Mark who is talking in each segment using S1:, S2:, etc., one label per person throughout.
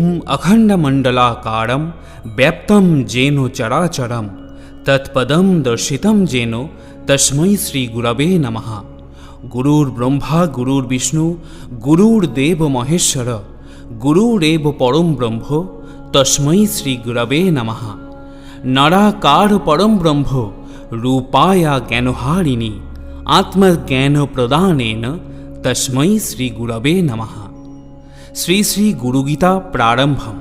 S1: ॐ अखण्डमण्डलाकारं व्याप्तं जेन चराचरं तत्पदं दर्शितं जेन तस्मै श्रीगुरवे नमः गुरुर्ब्रह्मा गुरुर्विष्णु गुरुर्देव महेश्वर গুরুরেব পরম ব্রহ্ম তস্মৈ শ্রী গুরবে নমঃ নরাকার পরম ব্রহ্ম রূপায়া জ্ঞানহারিণী আত্মজ্ঞান প্রদানেন তস্মৈ শ্রী গুরবে নমঃ শ্রী শ্রী গুরুগীতা প্রারম্ভম।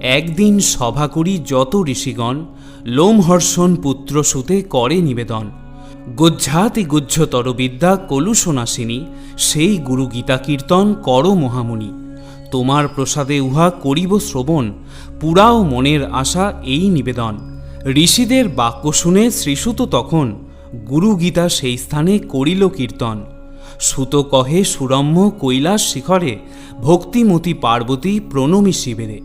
S1: একদিন সভা করি যত ঋষিগণ, লোমহর্ষণ পুত্র সুতে করে নিবেদন। গুজ্জাতি গুজ্জতর বিদ্যা কলুষনাশিনী সেই গুরু গীতা কীর্তন কর মহামুনি। তোমার প্রসাদে উহা করিব শ্রবণ, পুরাও মনের আশা এই নিবেদন। ঋষিদের বাক্য শুনে শ্রীসুত তখন গুরু গীতা সেই স্থানে করিল কীর্তন। সুত কহে সুরম্য কৈলাস শিখরে, ভক্তিমতী পার্বতী প্রণমী শিবেরে।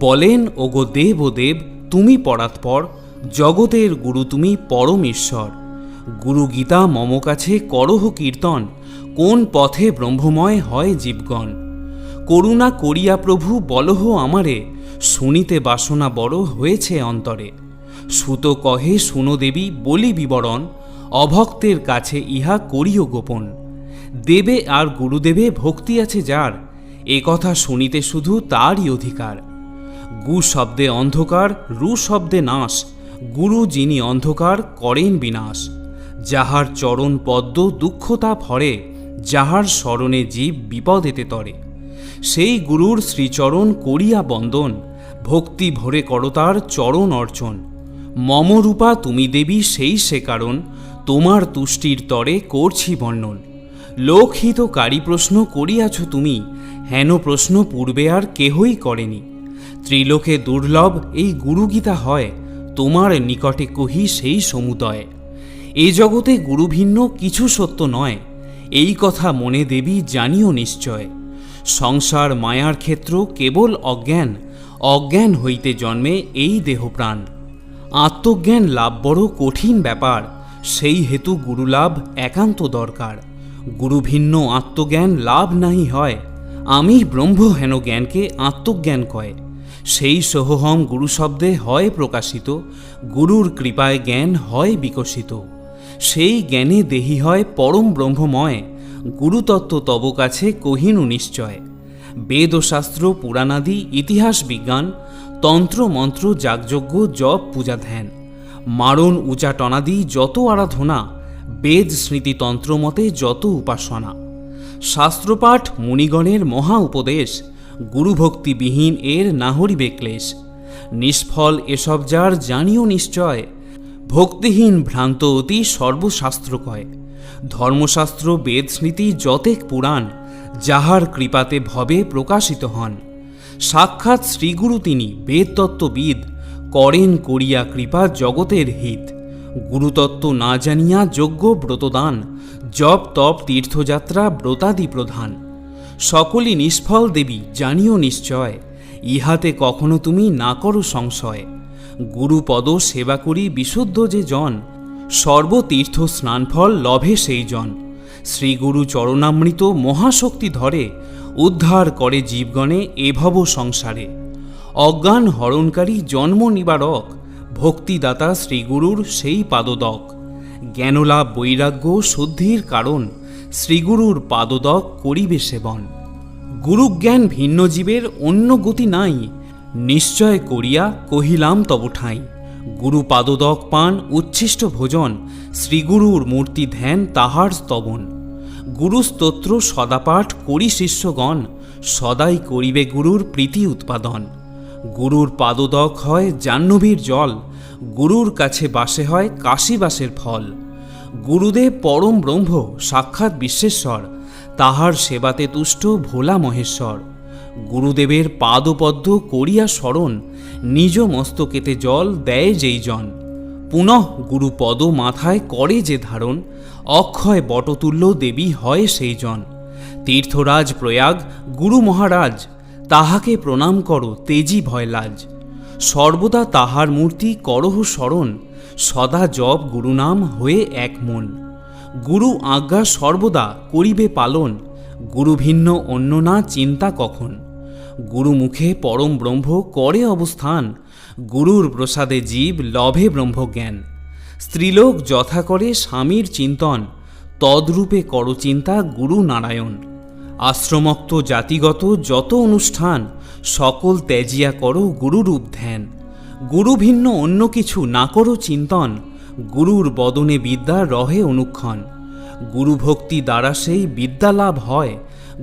S1: বলেন, ওগো দেব দেব তুমি পরাৎপর, জগতের গুরু তুমি পরম ঈশ্বর গুরু গীতা মম কাছে করহ কীর্তন, কোন পথে ব্রহ্মময় হয় জীবগণ। করুণা করিয়া প্রভু বলহ আমারে, শুনিতে বাসনা বড় হয়েছে অন্তরে। সুত কহে, শুনো দেবী, বলি বিবরণ, অভক্তের কাছে ইহা করিও গোপন। দেবে আর গুরুদেবে ভক্তি আছে যার। এ কথা শুনিতে শুধু তারই অধিকার। গু শব্দে অন্ধকার, রু শব্দে নাশ। গুরু যিনি অন্ধকার, করেন বিনাশ। যাহার চরণ পদ্ম দুঃখতা হরে, যাহার স্মরণে জীব বিপদেতে তরে। সেই গুরুর শ্রীচরণ করিয়া বন্দন, ভক্তি ভরে করতার চরণ অর্চন। মমরূপা তুমি দেবী সেই সে কারণ, তোমার তুষ্টির তরে করছি বর্ণন। লোকহিতকারী প্রশ্ন করিয়াছ তুমি, হেন প্রশ্ন পূর্বে আর কেহই করেনি। ত্রিলোকে দুর্লভ এই গুরুগীতা হয়, তোমার নিকটে কহি সেই সমুদয়। এ জগতে গুরুভিন্ন কিছু সত্য নয়, এই কথা মনে দেবী জানিও নিশ্চয়। সংসার মায়ার ক্ষেত্র কেবল অজ্ঞান অজ্ঞান হইতে জন্মে এই দেহপ্রাণ। আত্মজ্ঞান লাভ বড় কঠিন ব্যাপার, সেই হেতু গুরুলাভ একান্ত দরকার। গুরুভিন্ন আত্মজ্ঞান লাভ নাহি হয়। আমি ব্রহ্ম হেন জ্ঞানকে আত্মজ্ঞান কয়। সেই সোহম গুরু শব্দে হয় প্রকাশিত, গুরুর কৃপায় জ্ঞান হয় বিকশিত। সেই জ্ঞানে দেহি হয় পরম ব্রহ্মময়, গুরুতত্ত্ব তব কাছে কহিনু নিশ্চয়। বেদ শাস্ত্র পুরাণাদি, ইতিহাস বিজ্ঞান, তন্ত্র মন্ত্র, যাগযজ্ঞ, জপ, পূজা ধ্যান, মারণ, উচাটনাদি যত আরাধনা বেদ স্মৃতিতন্ত্র মতে যত উপাসনা, শাস্ত্রপাঠ, মুনিগণের মহা উপদেশ, গুরুভক্তিবিহীন এর নাহরিবে ক্লেশ, নিষ্ফল এসব যার জানিও নিশ্চয়, ভক্তিহীন ভ্রান্ত অতি সর্বশাস্ত্র কয়। ধর্মশাস্ত্র, বেদ স্মৃতি যতেক পুরাণ, যাহার কৃপাতে ভবে প্রকাশিত হন। সাক্ষাৎ শ্রীগুরু তিনি বেদতত্ত্ববিদ, করেন করিয়া কৃপা জগতের হিত। গুরুতত্ত্ব না জানিয়া যোগ্য ব্রতদান, জপ তপ তীর্থযাত্রা ব্রতাদি প্রধান। সকলই নিষ্ফল দেবী, জানিও নিশ্চয়, ইহাতে কখনো তুমি না করো সংশয়। গুরুপদ সেবা করি বিশুদ্ধ যে জন সর্বতীর্থ স্নানফল লভে সেই জন। শ্রীগুরু চরণামৃত মহাশক্তি ধরে, উদ্ধার করে জীবগণে এভব সংসারে। অজ্ঞান হরণকারী জন্ম নিবারক ভক্তিদাতা শ্রীগুরুর সেই পাদদক। জ্ঞানলাভ বৈরাগ্য শুদ্ধির কারণ শ্রীগুরুর পাদদক করিবে সেবন। গুরুজ্ঞান ভিন্ন জীবের অন্য গতি নাই। নিশ্চয় করিয়া কহিলাম তব ঠাঁই। গুরু পাদদক পান উচ্ছিষ্ট ভোজন, শ্রীগুরুর মূর্তি ধ্যান তাহার স্তবন। গুরুস্তোত্র সদাপাঠ করি শিষ্যগণ, সদাই করিবে গুরুর প্রীতি উৎপাদন। গুরুর পাদদক হয় জাহ্নবীর জল, গুরুর কাছে বাসে হয় কাশীবাসের ফল। গুরুদেব পরম ব্রহ্ম, সাক্ষাৎ বিশ্বেশ্বর, তাহার সেবাতে তুষ্ট ভোলা মহেশ্বর। গুরুদেবের পাদপদ্ম করিয়া স্মরণ, নিজ মস্তকেতে জল দেয় যেই জন। পুনঃ গুরুপদ মাথায় করে যে ধারণ, অক্ষয় বটতুল্য দেবী হয় সেই জন। তীর্থরাজ প্রয়াগ, গুরু মহারাজ তাহাকে প্রণাম করো, তেজি ভয় লাজ সর্বদা তাহার মূর্তি করহ স্মরণ, সদা জপ গুরুনাম হয়ে এক মন। গুরু আজ্ঞা সর্বদা করিবে পালন গুরুভিন্ন অন্য না চিন্তা কখন। গুরুমুখে পরম ব্রহ্ম করে অবস্থান, গুরুর প্রসাদে জীব লভে ব্রহ্মজ্ঞান। স্ত্রীলোক যথা করে স্বামীর চিন্তন, তদ্রূপে করো চিন্তা গুরু নারায়ণ। আশ্রমক্ত জাতিগত যত অনুষ্ঠান, সকল ত্যাজিয়া করো গুরুরূপ ধ্যান। গুরু ভিন্ন, অন্য কিছু না করো চিন্তন। গুরুর বদনে বিদ্যা রহে অনুক্ষণ। গুরু ভক্তি দ্বারা সেই বিদ্যা লাভ হয়।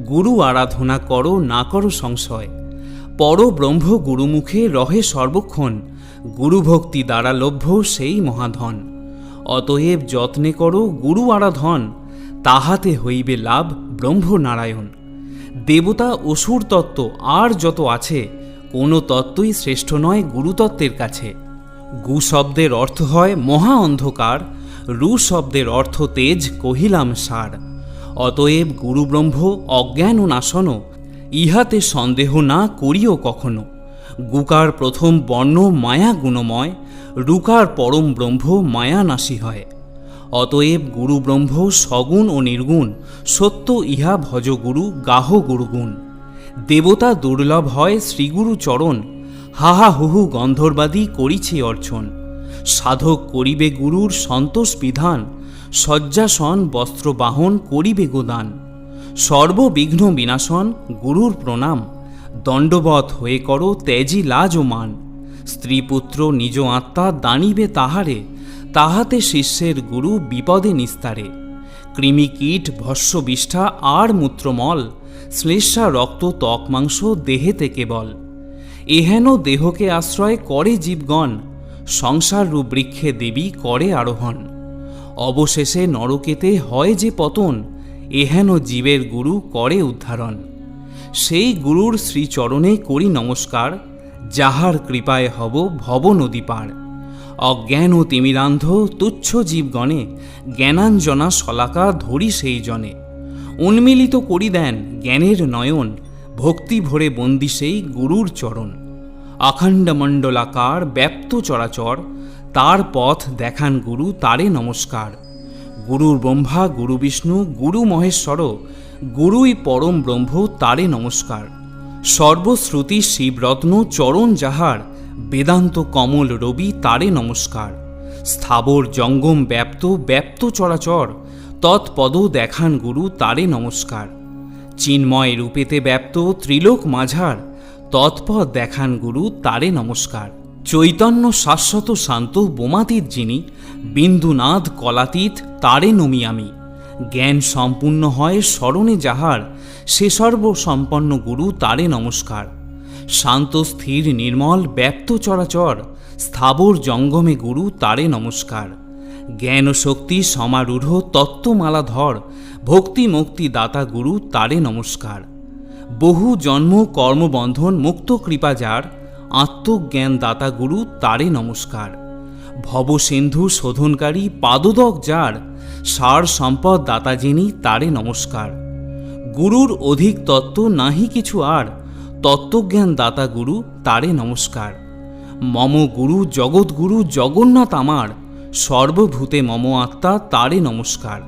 S1: গুরু আরাধনা করো, না করো সংশয়। পরব্রহ্ম গুরুমুখে রহে সর্বক্ষণ। গুরুভক্তি দ্বারা লভ্য সেই মহাধন। অতএব যত্নে করো গুরু আরাধন। তাহাতে হইবে লাভ ব্রহ্মনারায়ণ। দেবতা অসুর তত্ত্ব আর যত আছে, কোনো তত্ত্বই শ্রেষ্ঠ নয় গুরুতত্ত্বের কাছে। গু শব্দের অর্থ হয় মহা অন্ধকার, রু শব্দের অর্থ তেজ, কহিলাম সার। অতএব গুরুব্রহ্ম অজ্ঞান ও নাশন, ইহাতে সন্দেহ না করিও কখনো। গুকার প্রথম বর্ণ মায়া গুণময়, রুকার পরম ব্রহ্ম মায়া নাশী হয়। অতএব গুরু ব্রহ্ম সগুণ ও নির্গুণ, সত্য ইহা ভজ গুরু গাহ গুরুগুণ। দেবতা দুর্লভ হয় শ্রীগুরু চরণ, হাহা হুহু গন্ধর্বাদী করিছে অর্চন। সাধক করিবে গুরুর সন্তোষ বিধান, শয্যাসন বস্ত্র বাহন করিবে গোদান। সর্ববিঘ্ন বিনাশন গুরুর প্রণাম দণ্ডবধ হয়ে করো ত্যাজি লাজ ও মান স্ত্রীপুত্র নিজ আত্মা দানিবে তাহারে তাহাতে শিষ্যের গুরু বিপদে নিস্তারে। কৃমি কীট ভস্য বিষ্ঠা আর মূত্রমল, শ্লেষা, রক্ত, ত্বক, মাংস দেহেতে কেবল। এহেন দেহকে আশ্রয় করে জীবগণ, সংসার রূপ বৃক্ষে দেবী করে আরোহণ। অবশেষে নরকেতে হয় যে পতন, এহেন জীবের গুরু করে উদ্ধারণ। সেই গুরুর শ্রীচরণে করি নমস্কার, যাহার কৃপায় হব ভব নদী পার অজ্ঞান ও তিমিরান্ধ, তুচ্ছ জীবগণে, জ্ঞানাঞ্জনা শলাকা ধরি সেই জনে উন্মিলিত করি দেন জ্ঞানের নয়ন, ভক্তি ভরে বন্দি সেই গুরুর চরণ। অখণ্ড মণ্ডলাকার ব্যাপ্ত চরাচর, তার পথ দেখান গুরু তারে নমস্কার। গুরুর ব্রহ্মা, গুরু বিষ্ণু, গুরু মহেশ্বর, গুরুই পরম ব্রহ্ম তারে নমস্কার। সর্বশ্রুতি শিবরত্ন চরণ যাহার বেদান্ত কমল রবি তারে নমস্কার। স্থাবর জঙ্গম ব্যাপ্ত ব্যাপ্ত চরাচর, তৎপদ দেখান গুরু তারে নমস্কার। চিন্ময় রূপেতে ব্যাপ্ত ত্রিলোক মাঝার, তৎপদ দেখান গুরু তারে নমস্কার। চৈতন্য শাশ্বত শান্ত বোমাতীত যিনি, বিন্দুনাথ কলাতীত তারে নমি আমি। জ্ঞান সম্পূর্ণ হয় স্মরণে যাহার, সে সর্বসম্পন্ন গুরু তারে নমস্কার। শান্ত, স্থির, নির্মল ব্যাপ্ত চরাচর। স্থাবর জঙ্গমে গুরু, তারে নমস্কার। জ্ঞান শক্তি, সমারূঢ় তত্ত্বমালাধর ভক্তি মুক্তি দাতা গুরু, তারে নমস্কার। বহু জন্ম কর্মবন্ধন মুক্ত কৃপা যার। আত্মজ্ঞান দাতা গুরু, তারে নমস্কার। ভবসিন্ধু শোধনকারী, পাদদক যার। সার সম্পদ দাতা যিনি, তারে নমস্কার। গুরুর অধিক তত্ত্ব নাহি কিছু আর। তত্ত্বজ্ঞান দাতা গুরু তারে নমস্কার। মম গুরু জগৎগুরু জগন্নাথ আমার, সর্বভূতে মম আত্মা তারে নমস্কার।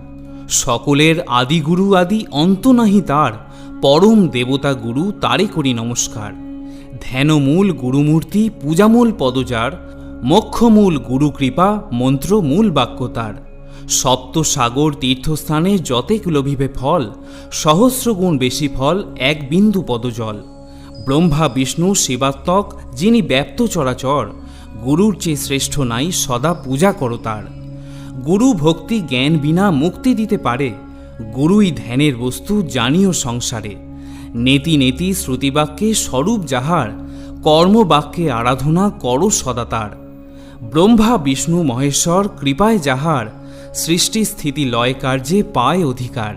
S1: সকলের আদিগুরু আদি অন্ত নাহি তার, পরম দেবতা গুরু তারে করি নমস্কার। ধ্যানমূল গুরুমূর্তি পূজামূল পদজার, মোক্ষমূল গুরুকৃপা মন্ত্রমূল বাক্য তার। সপ্ত সাগর তীর্থস্থানে যতেক লোভিবে ফল, সহস্রগুণ বেশি ফল এক বিন্দু পদজল। ব্রহ্মা, বিষ্ণু শিবাত্মক যিনি ব্যাপ্ত চরাচর, গুরুর চেয়ে শ্রেষ্ঠ নাই, সদা পূজা করো তার। গুরু ভক্তি জ্ঞান বিনা মুক্তি দিতে পারে, গুরুই ধ্যানের বস্তু জানিও সংসারে। নেতি নেতি শ্রুতিবাক্যে স্বরূপ যাহার, কর্মবাক্যে আরাধনা করো সদা তার। ব্রহ্মা, বিষ্ণু, মহেশ্বর, কৃপায় যাহার, সৃষ্টি স্থিতি লয় কার্যে পায় অধিকার।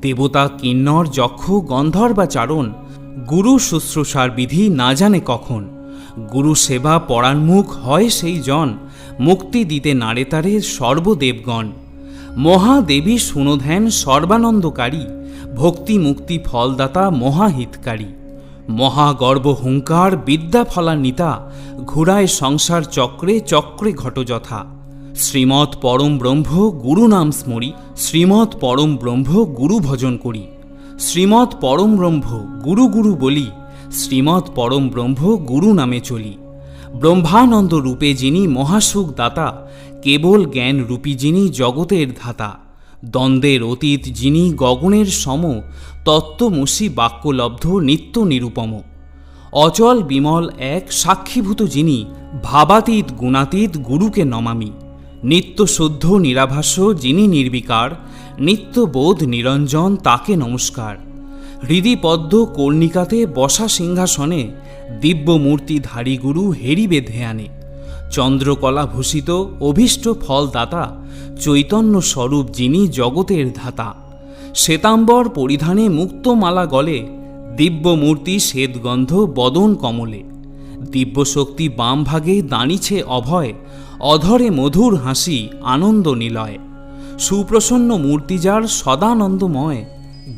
S1: দেবতা, কিন্নর, যক্ষ, গন্ধর্বা চারণ গুরু শুশ্রূষার বিধি না জানে কখন। গুরু সেবা পরাণমুখ হয় সেই জন, মুক্তি দিতে নাড়ে তারে সর্বদেবগণ। মহাদেবী সুনধ্যান সর্বানন্দকারী, ভক্তি মুক্তি ফলদাতা মহাহিতকারী। মহাগর্ব হুঙ্কার বিদ্যা ফলান্বিতা, ঘুরায় সংসার চক্রে চক্রে ঘটযথা শ্রীমৎ পরম ব্রহ্ম গুরু নাম স্মরি, শ্রীমৎ পরম ব্রহ্ম গুরু ভজন করি। শ্রীমৎ পরম ব্রহ্ম গুরু গুরু বলি, শ্রীমৎ পরম ব্রহ্ম গুরু নামে চলি। ব্রহ্মানন্দ রূপে যিনি মহাসুখ দাতা, কেবল জ্ঞান রূপী যিনি জগতের ধাতা। দ্বন্দ্বের অতীত যিনি গগনের সম, তত্ত্বমসি বাক্যলব্ধ নিত্য নিরূপম। অচল বিমল এক সাক্ষীভূত যিনি, ভাবাতীত গুণাতীত গুরুকে নমামি। নিত্য শুদ্ধ নিরাভাস যিনি নির্বিকার নিত্যবোধ নিরঞ্জন তাকে নমস্কার। হৃদিপদ্ম কর্ণিকাতে বসা সিংহাসনে দিব্যমূর্তিধারী গুরু হেরিবে ধ্যানে চন্দ্রকলা ভূষিত অভীষ্ট ফলদাতা চৈতন্য স্বরূপ যিনি জগতের ধাতা। শ্বেতাম্বর পরিধানে মুক্তমালা গলে দিব্যমূর্তি শ্বেতগন্ধ বদন কমলে। দিব্যশক্তি বাম ভাগে দাঁড়িছে অভয় অধরে মধুর হাসি আনন্দ নিলয়। সুপ্রসন্ন মূর্তি যার সদানন্দময়।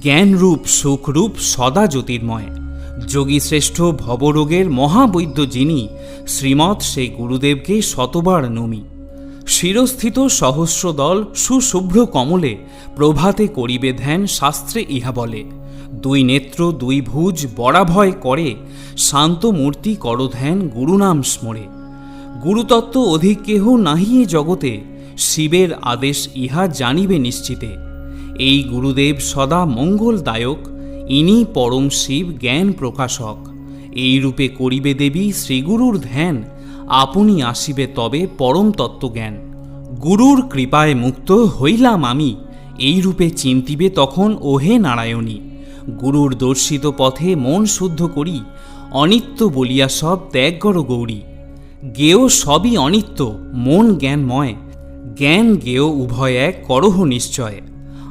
S1: জ্ঞানরূপ, সুখরূপ, সদা জ্যোতির্ময়। যোগী শ্রেষ্ঠ ভবরোগের মহাবৈদ্য যিনি, শ্রীমৎ সেই গুরুদেবকে শতবার নমি। শিরস্থিত সহস্রদল সুশুভ্র কমলে, প্রভাতে করিবে ধ্যান শাস্ত্রে ইহা বলে। দুই নেত্র, দুই ভুজ বরাভয় করে, শান্ত মূর্তি কর ধ্যান গুরুনাম স্মরে। গুরুতত্ত্ব অধিক কেহ নাহি এ জগতে, শিবের আদেশ ইহা জানিবে নিশ্চিতে। এই গুরুদেব সদা মঙ্গলদায়ক, ইনি পরম শিব জ্ঞান প্রকাশক। এই রূপে করিবে দেবী শ্রীগুরুর ধ্যান, আপনি আসিবে তবে পরম তত্ত্বজ্ঞান। গুরুর কৃপায় মুক্ত হইলাম আমি এই রূপে চিন্তিবে তখন ওহে নারায়ণী। গুরুর দর্শিত পথে মন শুদ্ধ করি, অনিত্য বলিয়া সব ত্যাগ কর গৌরী। গেয় সবই অনিত্য, মন জ্ঞানময়। জ্ঞান গেয় উভয় এক করহ নিশ্চয়।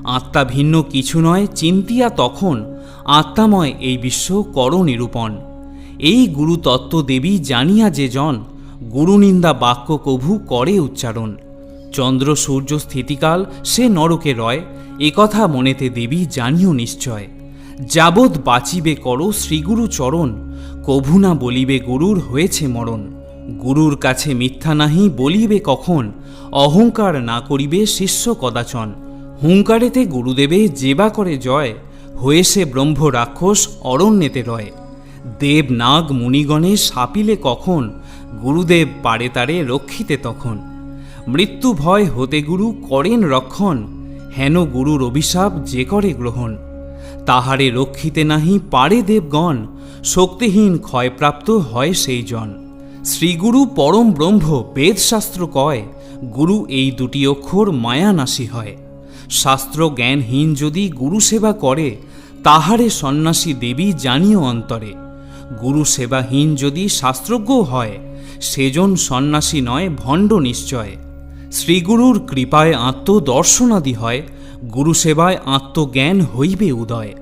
S1: আত্মা ভিন্ন কিছু নয়, চিন্তিয়া তখন। আত্মাময় এই বিশ্ব কর নিরূপণ। এই গুরু তত্ত্ব দেবী জানিয়া যে জন, গুরুনিন্দা বাক্য কভু করে উচ্চারণ। চন্দ্র সূর্য স্থিতিকাল, সে নরকে রয় একথা মনেতে দেবী জানিও নিশ্চয়। যাবৎ বাঁচিবে করো শ্রীগুরু চরণ, কভু না বলিবে গুরুর হয়েছে মরণ। গুরুর কাছে মিথ্যা নাহি বলিবে কখন, অহংকার না করিবে শিষ্য কদাচন। হুঙ্কারেতে গুরুদেবে যেবা করে জয়, হয়ে সে ব্রহ্ম রাক্ষস অরণ্যেতে রয়। দেব নাগ মুনিগণে সাপিলে কখন, গুরুদেব পারে তারে রক্ষিতে তখন। মৃত্যু ভয় হতে গুরু করেন রক্ষণ, হেন গুরুর অভিশাপ যে করে গ্রহণ। তাহারে রক্ষিতে নাহি পারে দেবগণ, শক্তিহীন ক্ষয়প্রাপ্ত হয় সেই জন শ্রীগুরু পরম ব্রহ্ম বেদশাস্ত্র কয়, গুরু এই দুটি অক্ষর মায়ানাশী হয়। শাস্ত্র জ্ঞানহীন যদি গুরু সেবা করে, তাহারে সন্ন্যাসী দেবী জানিও অন্তরে। গুরু সেবাহীন যদি শাস্ত্রজ্ঞ হয়, সেজন সন্ন্যাসী নয় ভণ্ড নিশ্চয়। শ্রীগুরুর কৃপায় আত্মদর্শনাদি হয় গুরু সেবায় আত্মজ্ঞান হইবে উদয়।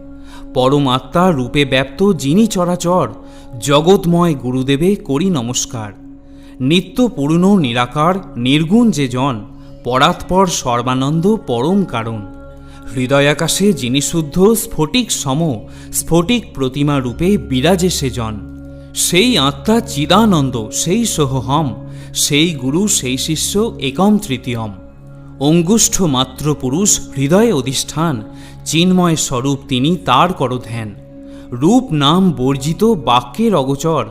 S1: পরমাত্মা রূপে ব্যাপ্ত যিনি চরাচর জগৎময় গুরুদেবে করি নমস্কার। নিত্য পূর্ণ, নিরাকার, নির্গুণ যে জন, পরাৎপর সর্বানন্দ পরম কারণ। হৃদয়াকাশে যিনি শুদ্ধ, স্ফটিক সম, স্ফটিক প্রতিমা রূপে বিরাজে সে জন। সেই আত্মা চিদানন্দ, সেই সোহহম, সেই গুরু, সেই শিষ্য একম তৃতীয়ম। অঙ্গুষ্ঠ মাত্র পুরুষ হৃদয়ে অধিষ্ঠান, চিন্ময় স্বরূপ তিনি তার কর ধ্যান। রূপ নাম বর্জিত বাক্যের অগোচর।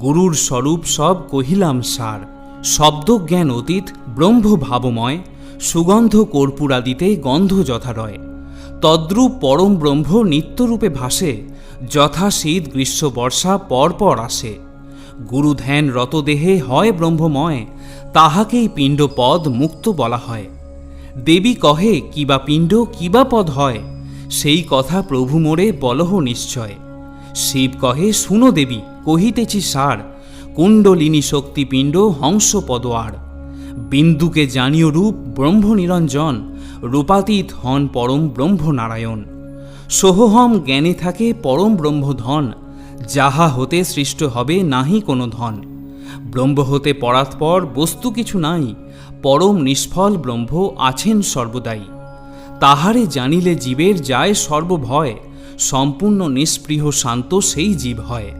S1: গুরুর স্বরূপ সব কহিলাম, সার। শব্দজ্ঞান অতীত ব্রহ্ম ভাবময় সুগন্ধ কর্পূরাদিতে গন্ধ যথারয়। তদ্রূপ পরম ব্রহ্ম নিত্যরূপে ভাসে। যথা শীত গ্রীষ্ম বর্ষা পরপর আসে। গুরু ধ্যান রত দেহে হয় ব্রহ্মময়। তাহাকেই পিণ্ডপদ মুক্ত বলা হয়। দেবী কহে কিবা পিণ্ড কিবা পদ হয়? সেই কথা প্রভু মোরে বলহ নিশ্চয়। শিব কহে, শুনো দেবী, কহিতেছি সার, কুণ্ডলিনী শক্তিপিণ্ড হংস পদোয়ার বিন্দুকে জানিও রূপ ব্রহ্ম নিরঞ্জন রূপাতীত হন পরম ব্রহ্ম নারায়ণ সোহহম জ্ঞানে থাকে পরম ব্রহ্মধন, যাহা হতে সৃষ্ট হবে নাহি কোনো ধন। ব্রহ্ম হতে পরাৎপর বস্তু কিছু নাই, পরম নিষ্ফল ব্রহ্ম আছেন সর্বদাই। তাহারে জানিলে জীবের যায় সর্বভয়, সম্পূর্ণ নিষ্পৃহ শান্ত সেই জীব হয়।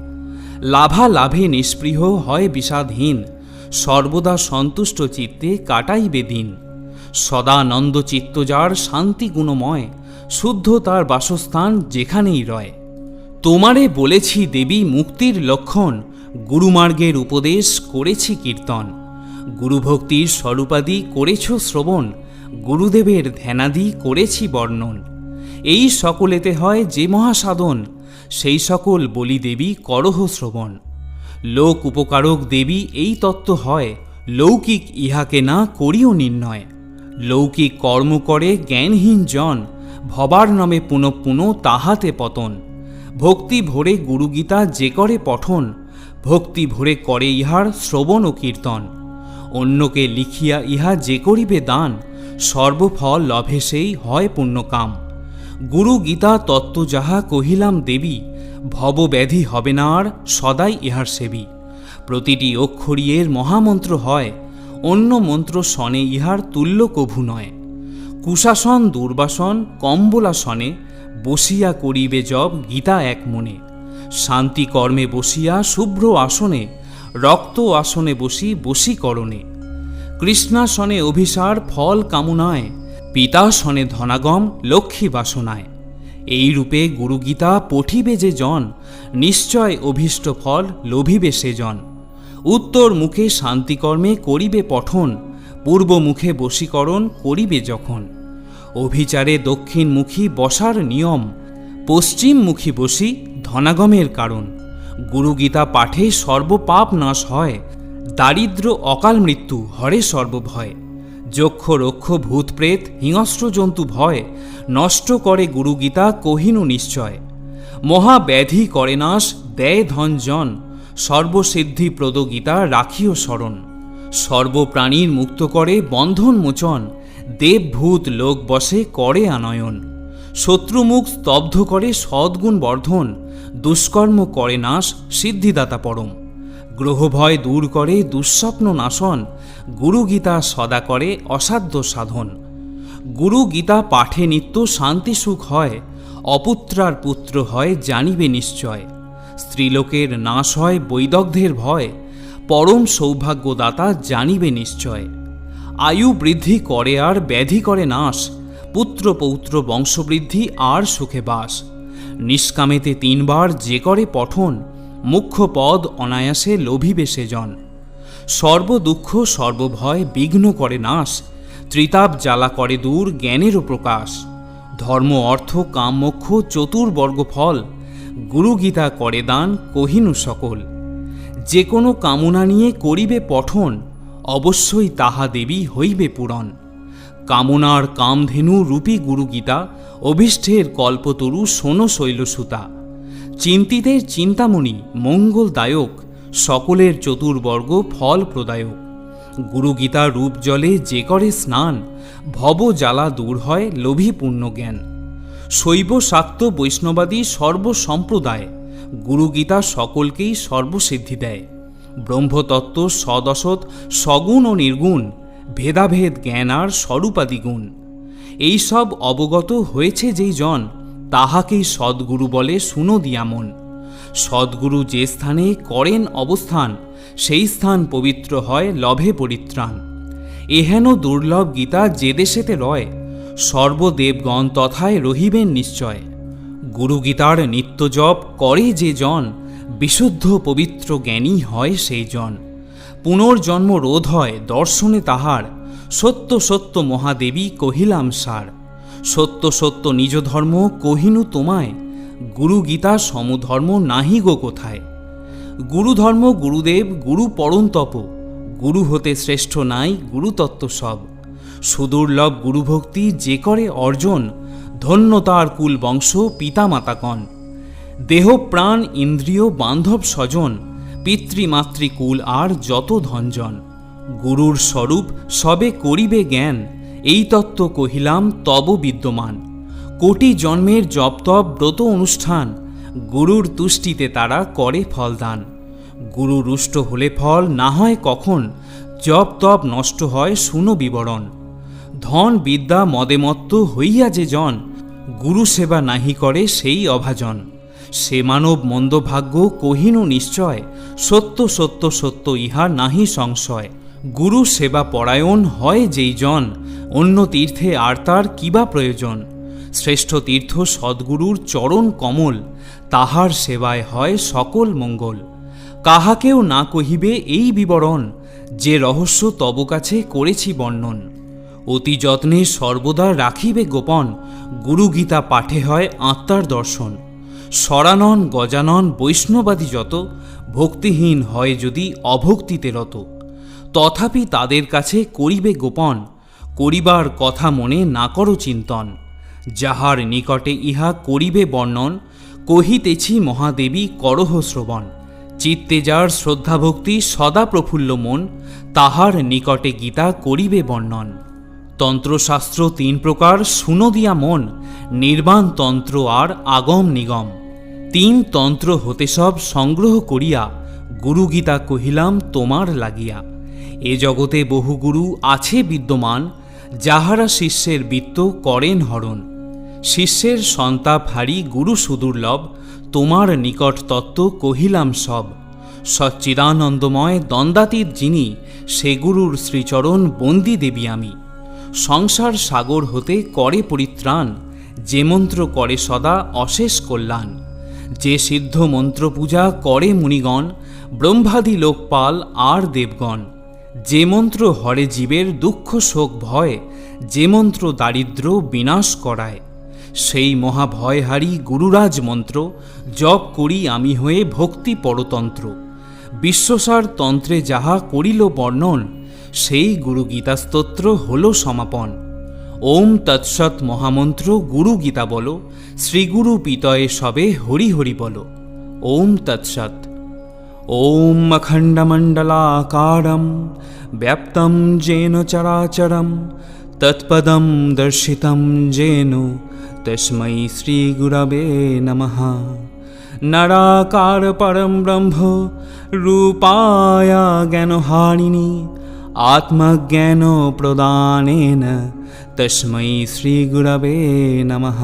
S1: লাভা লাভে নিষ্পৃহ হয় বিষাদহীন, সর্বদা সন্তুষ্ট চিত্তে কাটাইবে দিন। সদানন্দ চিত্ত যার শান্তি গুণময়, শুদ্ধ তার বাসস্থান যেখানেই রয়। তোমারে বলেছি দেবী মুক্তির লক্ষণ, গুরুমার্গের উপদেশ করেছি কীর্তন। গুরুভক্তির স্বরূপাদি করেছ শ্রবণ গুরুদেবের ধ্যানাদি করেছি বর্ণন। এই সকলেতে হয় যে মহাসাধন, সেই সকল বলি দেবী করহ শ্রবণ। লোক উপকারক দেবী এই তত্ত্ব হয়, লৌকিক ইহাকে না করিও নির্ণয়। লৌকিক কর্ম করে জ্ঞানহীন জন, ভবার নামে পুনঃ পুনঃ তাহাতে পতন। ভক্তি ভরে গুরুগীতা যে করে পঠন, ভক্তি ভরে করে ইহার শ্রবণ ও কীর্তন। অন্যকে লিখিয়া ইহা যে করিবে দান সর্বফল লভে সেই হয় পুণ্যকাম। গুরু গীতা তত্ত্ব যাহা কহিলাম দেবী, ভবব্যাধি হবে না আর সদাই ইহার সেবী। প্রতিটি অক্ষরিয়ের মহামন্ত্র হয়, অন্য মন্ত্র সনে ইহার তুল্য কভু নয়। কুশাসন দুর্বাসন, কম্বলাসনে বসিয়া করিবে জব গীতা এক মনে। শান্তি কর্মে বসিয়া শুভ্র আসনে, রক্ত আসনে বসি বশীকরণে কৃষ্ণাসনে অভিসার ফল কামনায়, পিতা পিতাসনে ধনাগম লক্ষ্মী বাসনায়। এই রূপে গুরুগীতা পঠিবে যে জন, নিশ্চয় অভীষ্ট ফল লোভিবে সে জন। উত্তর মুখে শান্তিকর্মে করিবে পঠন, পূর্ব মুখে বশীকরণ করিবে যখন। অভিচারে দক্ষিণমুখী বসার নিয়ম পশ্চিমমুখী বসি ধনাগমের কারণ। গুরুগীতা পাঠে সর্বপাপ নাশ হয় দারিদ্র অকাল মৃত্যু, হরে সর্বভয়। যক্ষ, রক্ষ ভূতপ্রেত হিংস্র জন্তু, ভয়, নষ্ট করে গুরুগীতা, কহিনু নিশ্চয়। মহাব্যাধি করে নাশ, দেয় ধনজন সর্বসিদ্ধি প্রদ গীতা রাখিও স্মরণ। সর্বপ্রাণীর মুক্ত করে বন্ধন মোচন, দেবভূত লোক বসে করে আনয়ন। শত্রুমুখ স্তব্ধ করে সদ্গুণ বর্ধন, দুষ্কর্ম করে নাশ, সিদ্ধিদাতা পরম। গ্রহভয় দূর করে দুঃস্বপ্ন নাশন, গুরুগীতা সদা করে অসাধ্য সাধন। গুরু গীতা পাঠে নিত্য শান্তি সুখ হয়, অপুত্রার পুত্র হয় জানিবে নিশ্চয়। স্ত্রীলোকের নাশ হয় বৈদগ্ধের ভয়, পরম সৌভাগ্যদাতা জানিবে নিশ্চয়। আয়ু বৃদ্ধি করে আর ব্যাধি করে নাশ, পুত্র পৌত্র বংশবৃদ্ধি আর সুখে বাস। নিষ্কামেতে তিনবার যে করে পঠন মুখ্য পদ অনায়াসে লোভিবে সেজন সর্বদুঃখ, সর্বভয় বিঘ্ন করে নাশ। ত্রিতাপ জ্বালা করে দূর জ্ঞানেরও প্রকাশ। ধর্ম, অর্থ, কাম, মোক্ষ চতুর্বর্গ ফল। গুরুগীতা করে দান, কহিনু সকল। যে কোনো কামনা নিয়ে করিবে পঠন, অবশ্যই তাহা দেবী হইবে পূরণ। কামনার কামধেনু রূপী গুরুগীতা অভিষ্ঠের কল্পতরু সোন শৈলসুতা। চিন্তিতের চিন্তামণি, মঙ্গলদায়ক, সকলের চতুর্বর্গ ফল প্রদায়ক গুরুগীতা রূপ জলে যে করে স্নান, ভব জ্বালা দূর হয় লোভী পূর্ণ জ্ঞান। শৈব শাক্ত বৈষ্ণবাদী সর্বসম্প্রদায় গুরুগীতা সকলকেই সর্বসিদ্ধি দেয়। ব্রহ্মতত্ত্ব সদসৎ সগুণ ও নির্গুণ, ভেদাভেদ জ্ঞান আর স্বরূপাদি গুণ। এইসব অবগত হয়েছে যেই জন তাহাকেই সদ্গুরু বলে শুনো দিয়ামন। সদ্গুরু যে স্থানে করেন অবস্থান, সেই স্থান পবিত্র হয় লভে পরিত্রাণ। এহেন দুর্লভ গীতা যে দেশেতে রয়, সর্বদেবগণ তথায় রহিবেন নিশ্চয়। গুরুগীতার নিত্যজপ করে যে জন, বিশুদ্ধ পবিত্র জ্ঞানী হয় সেই জন। পুনর্জন্ম রোধ হয় দর্শনে তাহার, সত্য সত্য মহাদেবী কহিলাম সার। সত্য সত্য নিজ ধর্ম, কহিনু তোমায়? গুরু গীতা সমধর্ম নাহি গো কোথায়? গুরুধর্ম গুরুদেব, গুরু পরন্তপ। গুরু হতে শ্রেষ্ঠ নাই গুরুতত্ত্ব সব। সুদুর্লভ গুরুভক্তি যে করে অর্জন, ধন্য তার কুল বংশ পিতামাতাগণ দেহ প্রাণ ইন্দ্রিয় বান্ধব স্বজন পিতৃমাতৃকুল আর যত ধনজন। গুরুর স্বরূপ সবে করিবে জ্ঞান এই তত্ত্ব কহিলাম, তব বিদ্যমান। কোটি জন্মের জপতপ, ব্রত অনুষ্ঠান, গুরুর তুষ্টিতে তারা করে ফলদান। গুরু রুষ্ট হলে ফল, না হয় কখন? জপ তপ নষ্ট হয়, শুনো বিবরণ। ধন বিদ্যা মদেমত্ত হইয়া যে জন, গুরু সেবা নাহি করে সেই অভাজন। সে মানব মন্দভাগ্য কহিনু নিশ্চয়, সত্য সত্য সত্য ইহা নাহি সংশয়। গুরু সেবা পরায়ণ হয় যেই জন অন্য তীর্থে আর তার কিবা প্রয়োজন? শ্রেষ্ঠ তীর্থ সদ্গুরুর চরণ কমল, তাহার সেবায় হয় সকল মঙ্গল। কাহাকেও না কহিবে এই বিবরণ, যে রহস্য তব কাছে করেছি বর্ণন। অতি যত্নে সর্বদা রাখিবে গোপন, গুরুগীতা পাঠে হয় আত্মার দর্শন। সরানন গজানন, বৈষ্ণবাদী যত, ভক্তিহীন হয় যদি অভক্তিতে রত। তথাপি তাদের কাছে করিবে গোপন করিবার কথা মনে না করো চিন্তন। যাহার নিকটে ইহা করিবে বর্ণন, কহিতেছি মহাদেবী, করহ শ্রবণ। চিত্তে যার শ্রদ্ধাভক্তি সদা প্রফুল্ল মন, তাহার নিকটে গীতা করিবে বর্ণন। তন্ত্রশাস্ত্র তিন প্রকার দিয়া মন, নির্বাণ তন্ত্র আর আগম নিগম। তিন তন্ত্র হতে সব সংগ্রহ করিয়া গুরুগীতা কহিলাম তোমার লাগিয়া। এ জগতে বহু গুরু আছে বিদ্যমান যাহারা শিষ্যের বৃত্ত করেন হরণ, শিষ্যের সন্তাপ হারি গুরু সুদুর্লভ তোমার নিকট তত্ত্ব কহিলাম সব। সচ্চিদানন্দময় দ্বন্দ্বাতীত যিনি, সে গুরুর শ্রীচরণ বন্দি দেবী আমি। সংসার সাগর হতে করে পরিত্রাণ, যে মন্ত্র করে সদা অশেষ কল্যাণ। যে সিদ্ধ মন্ত্র পূজা করে মুনিগণ ব্রহ্মাদি লোকপাল আর দেবগণ। যে মন্ত্র হরে জীবের দুঃখ, শোক, ভয়, যে মন্ত্র দারিদ্র বিনাশ করায়, সেই মহাভয়হারী গুরুরাজ মন্ত্র, জপ করি আমি হয়ে ভক্তি পরতন্ত্র। বিশ্বসার তন্ত্রে যাহা করিল বর্ণন, সেই গুরু গীতাস্তোত্র হল সমাপন। ওম তৎসৎ মহামন্ত্র গুরু গীতা বলো, শ্রীগুরু পিতয়ে সবে হরি হরি বলো। ওম তৎসৎ। ॐ अखण्डमण्डलाकारं व्याप्तं येन चराचरं तत्पदं दर्शितं येन तस्मै श्रीगुरवे नमः नराकारपरं ब्रह्म रूपाय ज्ञानहारिणि आत्मज्ञानप्रदानेन तस्मै श्रीगुरवे नमः